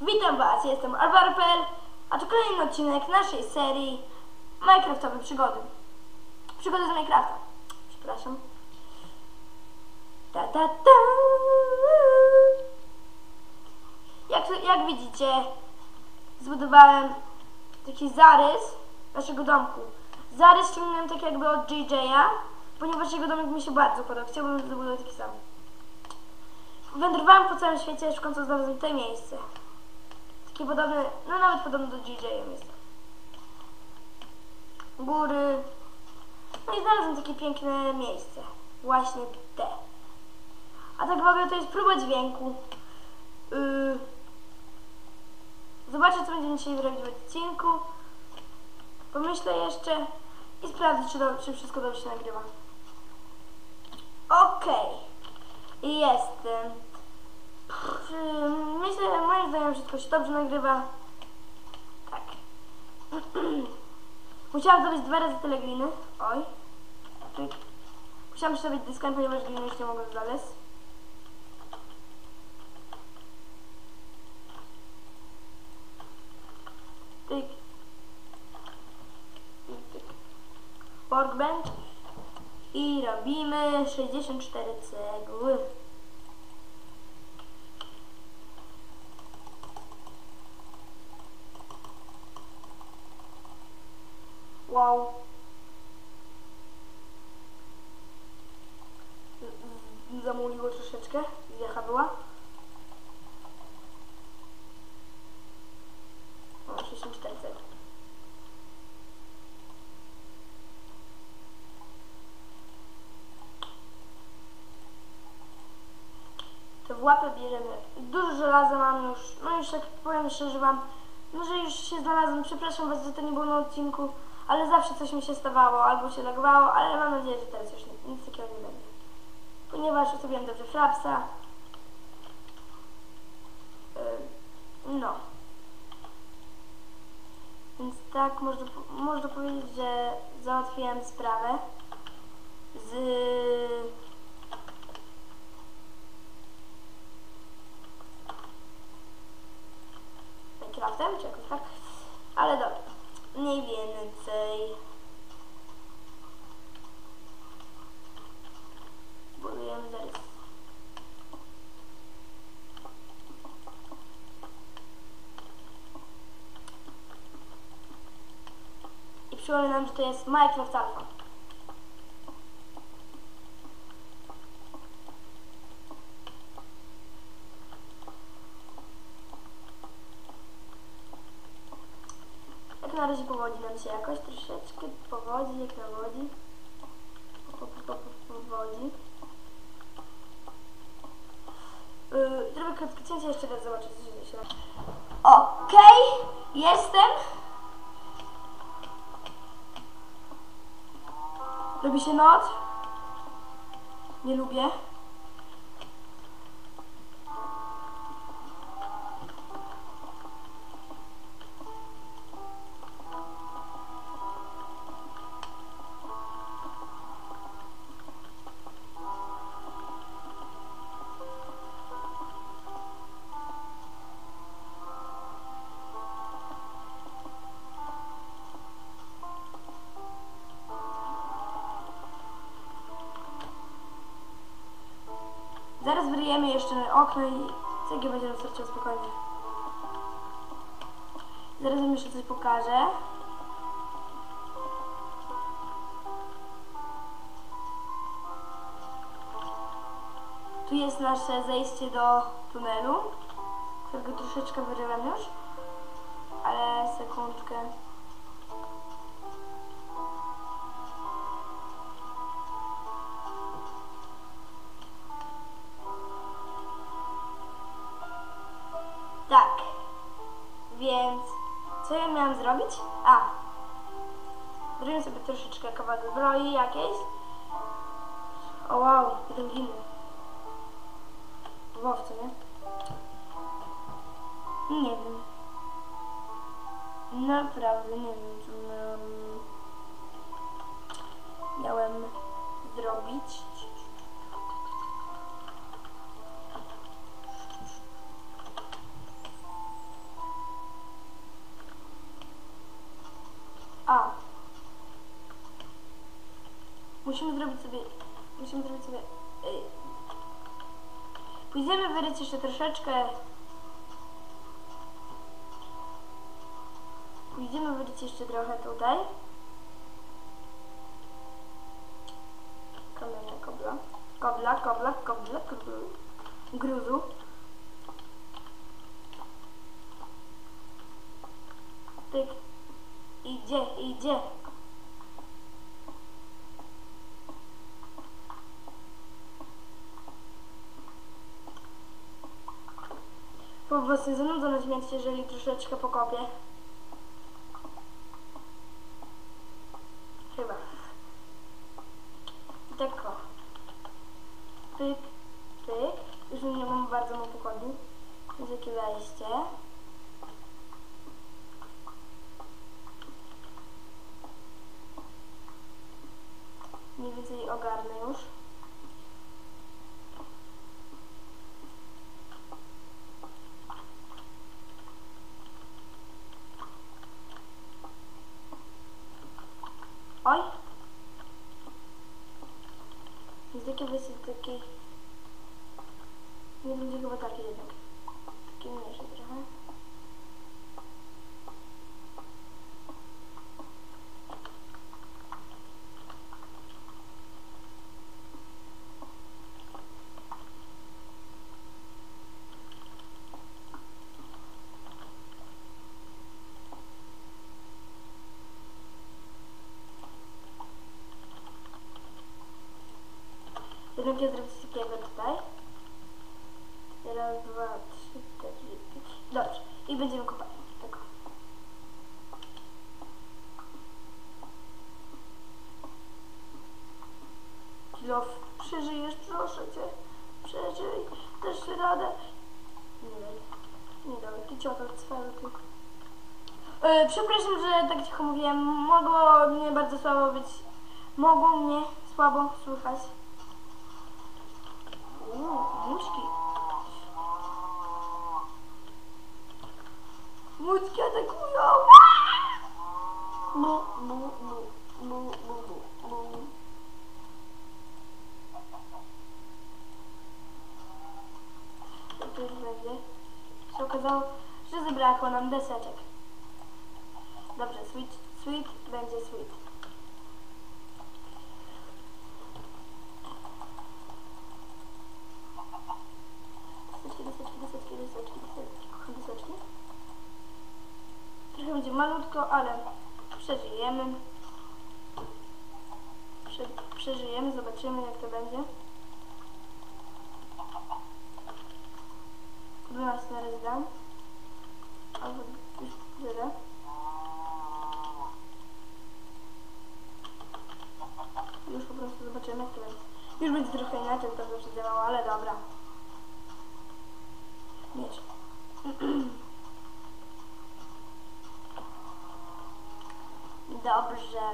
Witam Was, jestem Alvaro.pl, a to kolejny odcinek naszej serii Minecraftowe przygody. Przygody z Minecrafta. Przepraszam. Ta, ta, ta. Jak, jak widzicie, zbudowałem taki zarys naszego domku. Zarys ściągnąłem tak jakby od JJ'a, ponieważ jego domek mi się bardzo podobał. Chciałbym zbudować taki sam. Wędrowałam po całym świecie, końcu znalazłem to miejsce. Takie podobne, no nawet podobne do DJ miejsce. Góry. No i znalazłem takie piękne miejsce. Właśnie te. A tak w ogóle to jest próba dźwięku. Yy. Zobaczę, co będziemy dzisiaj robić w odcinku. Pomyślę jeszcze i sprawdzę, czy, do, czy wszystko dobrze się nagrywa. Okej. I jestem. Myślę, moim zdaniem wszystko się dobrze nagrywa. Tak. Musiałam zrobić dwa razy tyle gliny. Oj. Musiałam sobie dyskant, ponieważ gliny już nie mogę znaleźć. Tyk. Tyk. Workbench. I robimy 64 cegły. Wow. Zamuliło troszeczkę. Wiecha była. O, 64 cegły. To w łapę bierzemy. Dużo żelaza mam już. No już tak powiem szczerze wam, no że już się znalazłem. Przepraszam was, że to nie było na odcinku, ale zawsze coś mi się stawało, albo się lagowało, ale mam nadzieję, że teraz już nic, takiego nie będzie. Ponieważ ustawiłem dobrze frapsa. Yy, No. Więc tak można, można powiedzieć, że załatwiłem sprawę z Minecraftem, czy jakoś tak. Ale dobra, mniej więcej. Budujemy zarys. I przypominam, że to jest Minecraft Alpha. Jak na razie powodzi nam się jakoś troszeczkę. Powodzi, jak nawodzi. Po, po, po, po, powodzi. Yy, zrobię krótkie cięcie, jeszcze raz zobaczę, co się. Okej, jestem. Robi się noc. Nie lubię. Zaraz wyryjemy jeszcze okno i cegieł będzie nam starczyło spokojnie. Zaraz wam jeszcze coś pokażę. Tu jest nasze zejście do tunelu, którego troszeczkę wyryłem już. Ale sekundkę. Co ja miałam zrobić? A. Zrobię sobie troszeczkę kawałek zbroi jakiejś. O wow, jeden gliny. Wow, co nie? Nie wiem. Naprawdę nie wiem, co miałam, miałem zrobić. Musimy zrobić sobie, musimy zrobić sobie, ej. Pójdziemy wyryć jeszcze troszeczkę, pójdziemy wyryć jeszcze trochę tutaj. Kamienia kobla, kobla, kobla, kobla, kobla, gruzu. Tyk. Idzie, idzie. Po prostu zanudzą na śmierć, jeżeli troszeczkę pokopię. Chyba. I tak o. Pyk, pyk. Już nie mam bardzo mu pokoju. Jest takie wejście. Mniej więcej ogarnę już. Oj! Jest takie wejście takiej... Nie będzie chyba takie jednak. Takie mniejsze trochę. Jednak ja zrobię coś takiego tutaj. Raz, dwa, trzy, cztery, pięć. Dobrze. I będziemy kopać. Kilof, przeżyjesz, proszę cię. Przeżyj. Dasz radę. Nie. Nie daj. Ty ciota, cwelu, ty. E, przepraszam, że tak cicho mówiłem. Mogło mnie bardzo słabo być. Mogło mnie słabo słychać. Uuu, muszki. Muszki atakują! Bu, bu, bu, bu, bu, bu, bu. Co tu już będzie? Się okazało, że zabrakło nam deseczek. Dobrze, sweet, sweet będzie sweet. Deseczki, deseczki, deseczki, deseczki, deseczki, deseczki. Trochę będzie malutko, ale przeżyjemy. Prze przeżyjemy, zobaczymy jak to będzie. 12 na razie dam. Albo już tyle. Już po prostu zobaczymy. Już będzie trochę inaczej to zawsze działało, ale dobra. Miecz. Dobrze.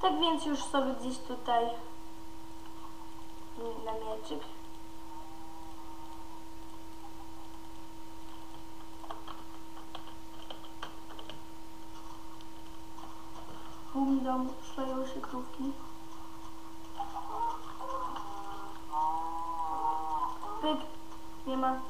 Tak więc już sobie gdzieś tutaj na mieczyk. Bum szlają się krówki. Pyk. Nie ma.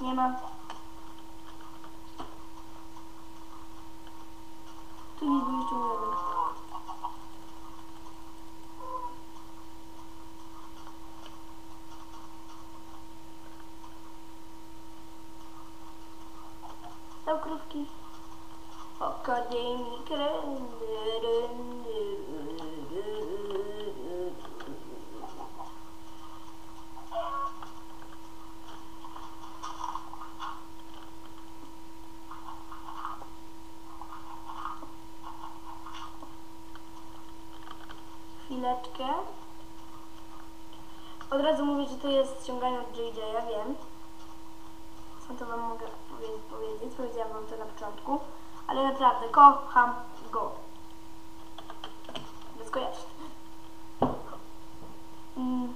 Nie ma. Tu nic był jeszcze mój jeden. Stał krówki. Akademik Chwileczkę. ściągając JJ'a, wiem. Co to wam mogę powiedzieć? Powiedziałam wam to na początku. Ale naprawdę, kocham go. Bez kojarzeń. Mm.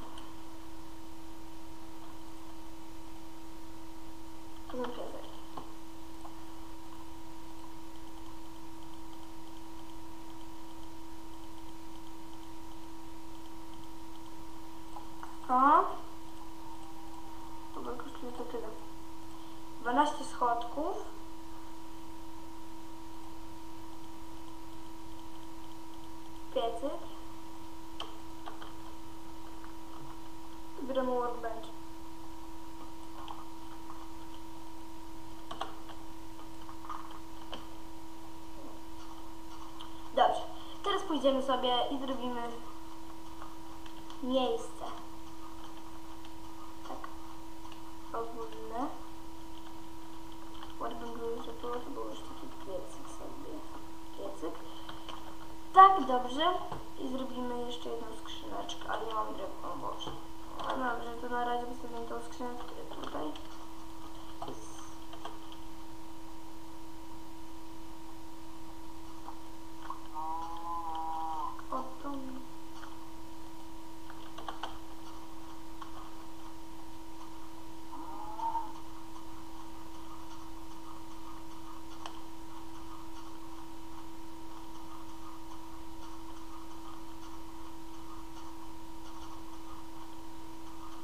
O. Pójdziemy sobie i zrobimy miejsce. Tak. Ogólne. Ładnie było, że było, to był już taki piecyk sobie. Piecyk. Tak, dobrze. I zrobimy jeszcze jedną skrzyneczkę, ale nie mam drewna, o Boże. No dobrze, to na razie wystawimy tą skrzyneczkę tutaj. Jest- Oto.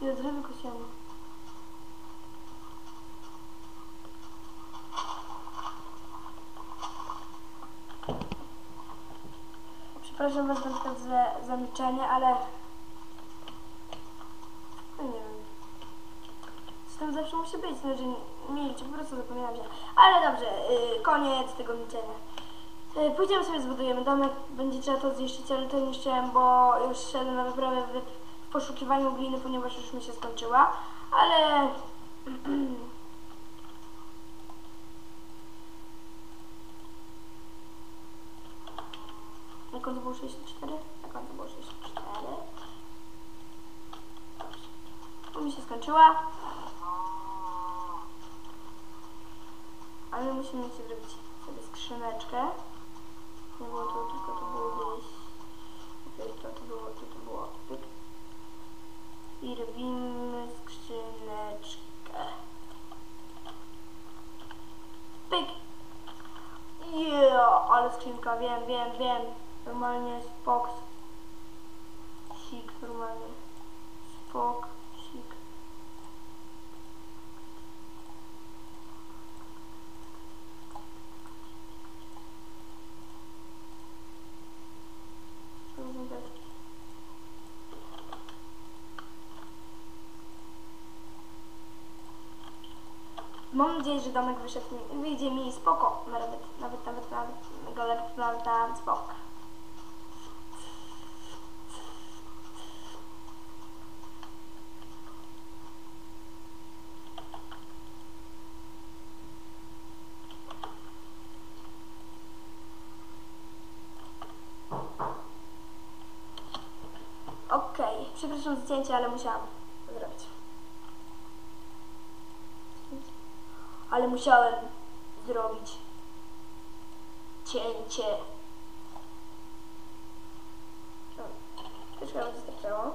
Ile drzewy kosiemy? Przepraszam Was na przykład za zamilczenie, ale no nie wiem. Z tym zawsze musi być, no, że milczy, po prostu zapominam się. Ale dobrze, yy, koniec tego milczenia. Yy, pójdziemy sobie zbudujemy domek, będzie trzeba to zniszczyć, ale to niszczyłem, bo już szedłem na wyprawę w, w poszukiwaniu gliny, ponieważ już mi się skończyła. Ale Na końcu było 64? Na końcu było 64. Dobrze. Tu mi się skończyła. Ale musimy zrobić sobie skrzyneczkę. Nie było to, tylko to było gdzieś. Okej, to, to było, to, to było. I robimy skrzyneczkę. Pyk. Yeah, ale skrzynka, wiem, wiem, wiem. Normalnie spok. Sik, normalnie. Spok, sik. Mam nadzieję, że domek wyszedł wyjdzie mi spoko. Nawet, nawet, nawet, nawet, nawet, nawet, nawet spoko. Okej, przepraszam za zdjęcie, ale musiałam zrobić. Ale musiałem zrobić cięcie. Już chyba wystarczyło.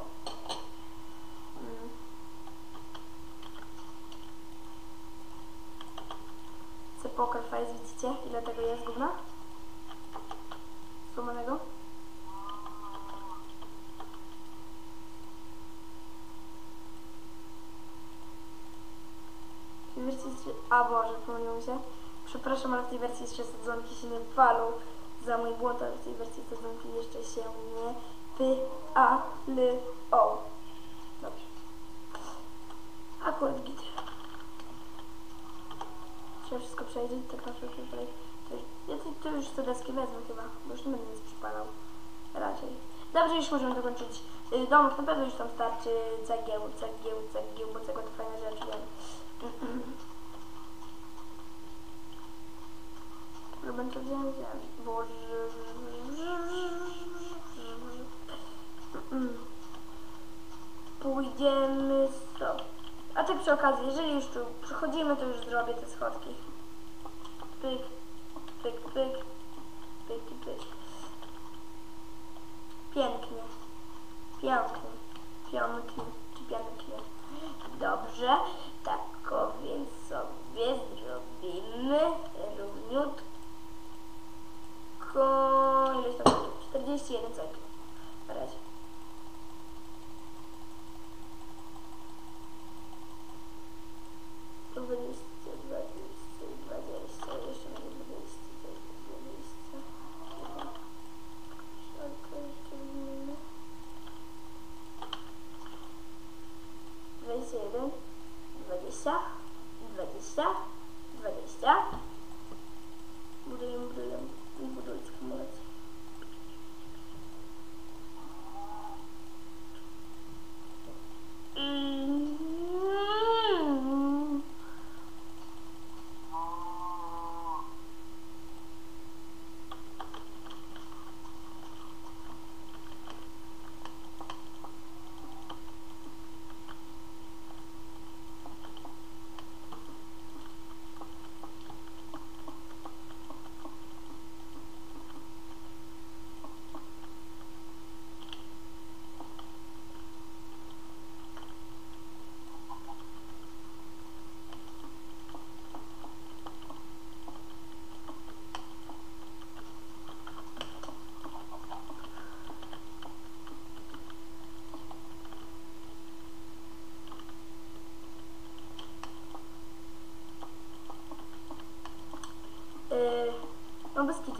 Co poker face, widzicie? Ile tego jest gówna? Złomanego? W tej wersji jest... A Boże, pomyliło mi się. Przepraszam, ale w tej wersji jeszcze sadzonki się nie palą. Za mój błąd, ale w tej wersji sadzonki jeszcze się nie py, a, l, o. Dobrze. Akurat git. Trzeba wszystko przejrzeć, tak na tutaj. Ja to, to już te deski wezmę chyba, bo już nie będę nic przypalał. Raczej. Dobrze, już możemy dokończyć y, domek. Na pewno już tam starczy cegieł, cegieł, cegieł, bo cegła to fajna rzecz, wiem. Wziąć, Boże. Pójdziemy sobie. A tak przy okazji, jeżeli już tu przychodzimy, to już zrobię te schodki. Pyk, pyk, pyk,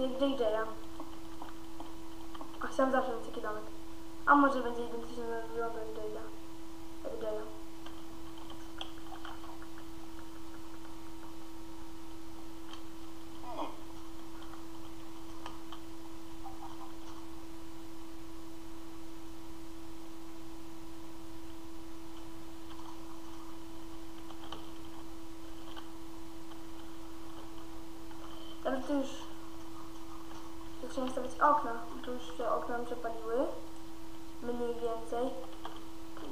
jak JJ'a. A chciałam zawsze mieć taki domek. A może będzie identyczny logo JJ'a. JJ'a. Ale tu już... Tu chciałem stawiać okna. Tu już się przepaliły. Mniej więcej.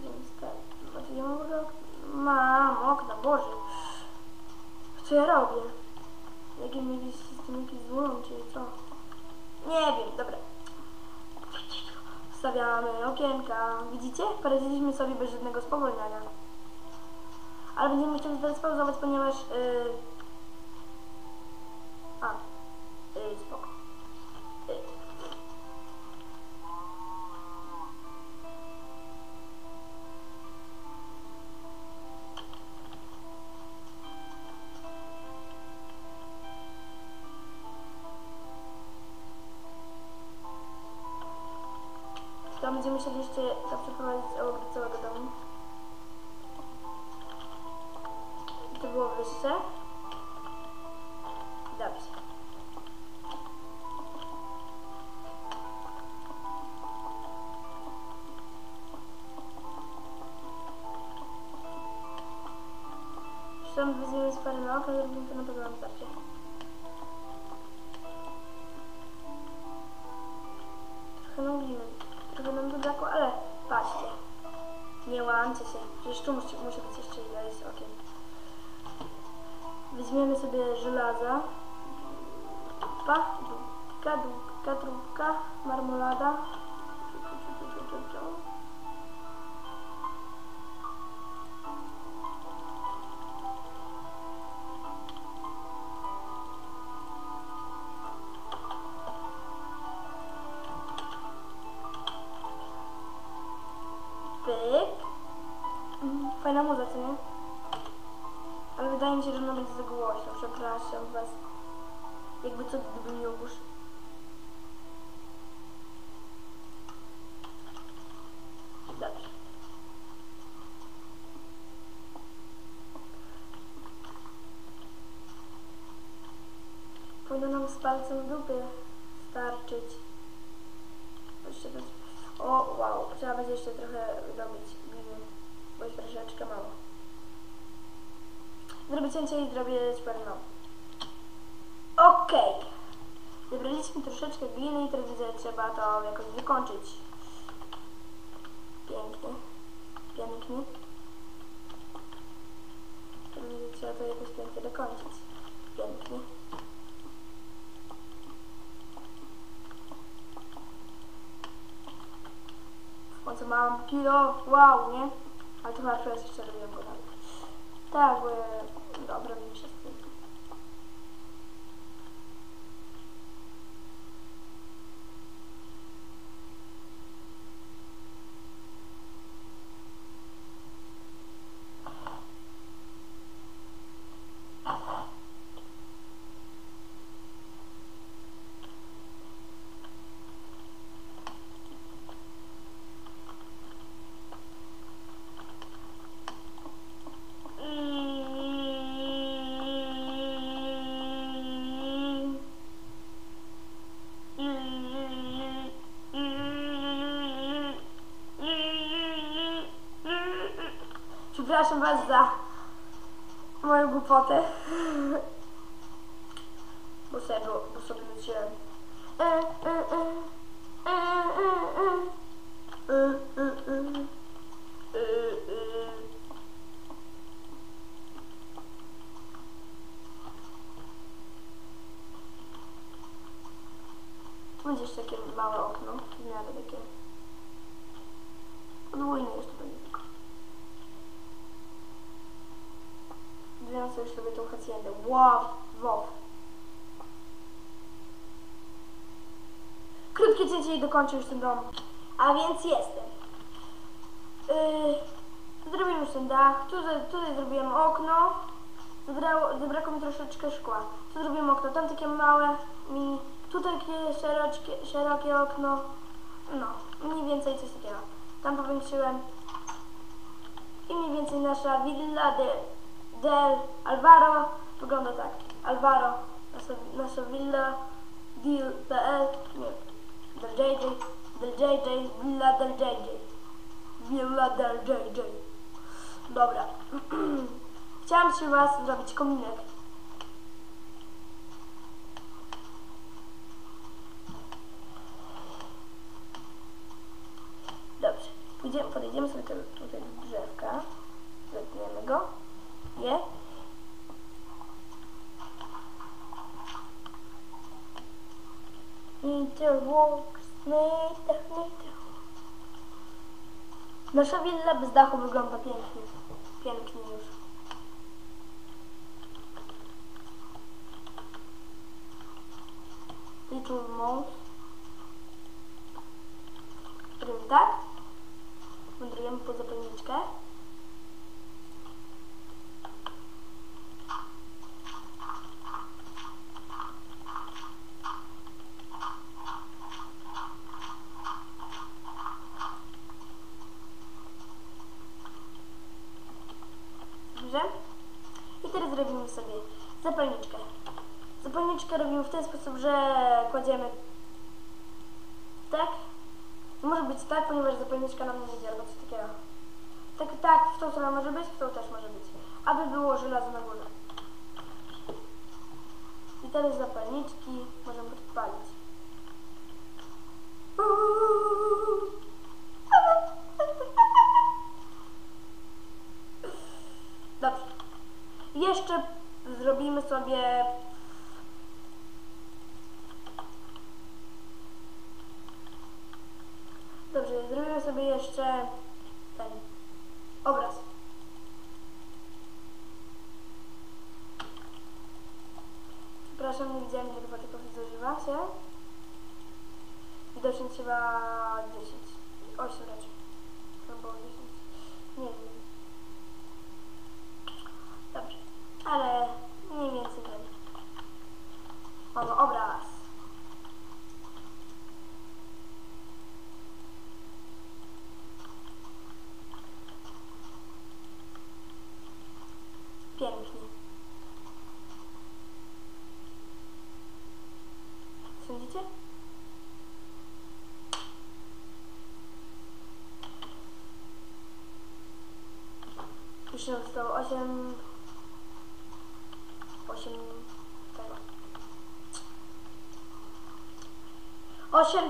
Więc. Znaczy, ja ok- Mam okna, Boże. Co ja robię? Jakie mieli system jakiś złom, czy co? Nie wiem, dobra. Wstawiamy okienka. Widzicie? Poradziliśmy sobie bez żadnego spowolniania. Ale będziemy musieli teraz pauzować, ponieważ... Yy... to przeprowadzić obok całego domu. To było wyższe. Dobrze. Zresztą weźmiemy z parę na oko, zrobimy to na pewno starczy. Trochę nam trochę nam brakło, ale. Nie łamcie się, przecież tu musi, musi być jeszcze ileś okien. Weźmiemy sobie żelaza. Pa, dupka, dupka, trubka, marmolada. Fajna muza, co nie? Ale wydaje mi się, że ona będzie za głośno. Przepraszam was. Jakby co gdyby mi ogłusz. Dobrze. Powinno nam z palcem dupy starczyć. Jeszcze być... O, wow. Trzeba będzie jeszcze trochę robić gliny, bo jest troszeczkę mało. Zrobię cięcie i zrobię czwarną. Okej. Zebraliśmy troszeczkę gliny i teraz widzę, trzeba to jakoś wykończyć. Pięknie. Pięknie. Widzę, trzeba to jakoś pięknie dokończyć. Pięknie. W końcu mam kilo, wow, nie? Ale to chyba teraz jeszcze robiłem go dalej. Tak, bo dobra 27. was za moją głupotę. Bo sobie, bo sobie myślałem. Jeszcze takie małe okno, w miarę takie. Podwójnie jeszcze będzie tylko. Wyjąłem sobie tą haciendę. Wow, wow. Krótkie cięcie i dokończę już ten dom. A więc jestem. Yy, zrobiłem już ten dach. Tutaj, tutaj zrobiłem okno. Zabrało, zabrakło mi troszeczkę szkła. Tu zrobiłem okno. Tam takie małe, mini. Tu takie szerokie, szerokie okno. No, mniej więcej coś takiego. Tam powiększyłem. I mniej więcej nasza villa de, del Alvaro wygląda tak. Alvaro, nasza, nasza villa deal.pl nie, del JJ, del JJ, villa del JJ. Villa del JJ. Dobra. Chciałam przy was zrobić kominek. Dobrze. Podejdziemy sobie tutaj do drzewka. Zetniemy go. Je. Interwalks, meter, meter. Nasza willa bez dachu wygląda pięknie. Pięknie już. Little Mouse. Tak. Wędrujemy po zapalniczkę.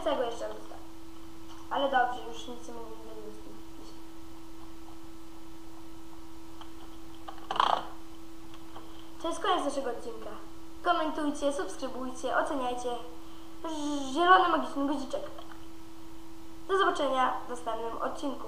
Tego jeszcze nam zostało ale dobrze, już nic nie dzisiaj. To jest koniec naszego odcinka. Komentujcie, subskrybujcie, oceniajcie. Zielony magiczny guziczek. Do zobaczenia w następnym odcinku.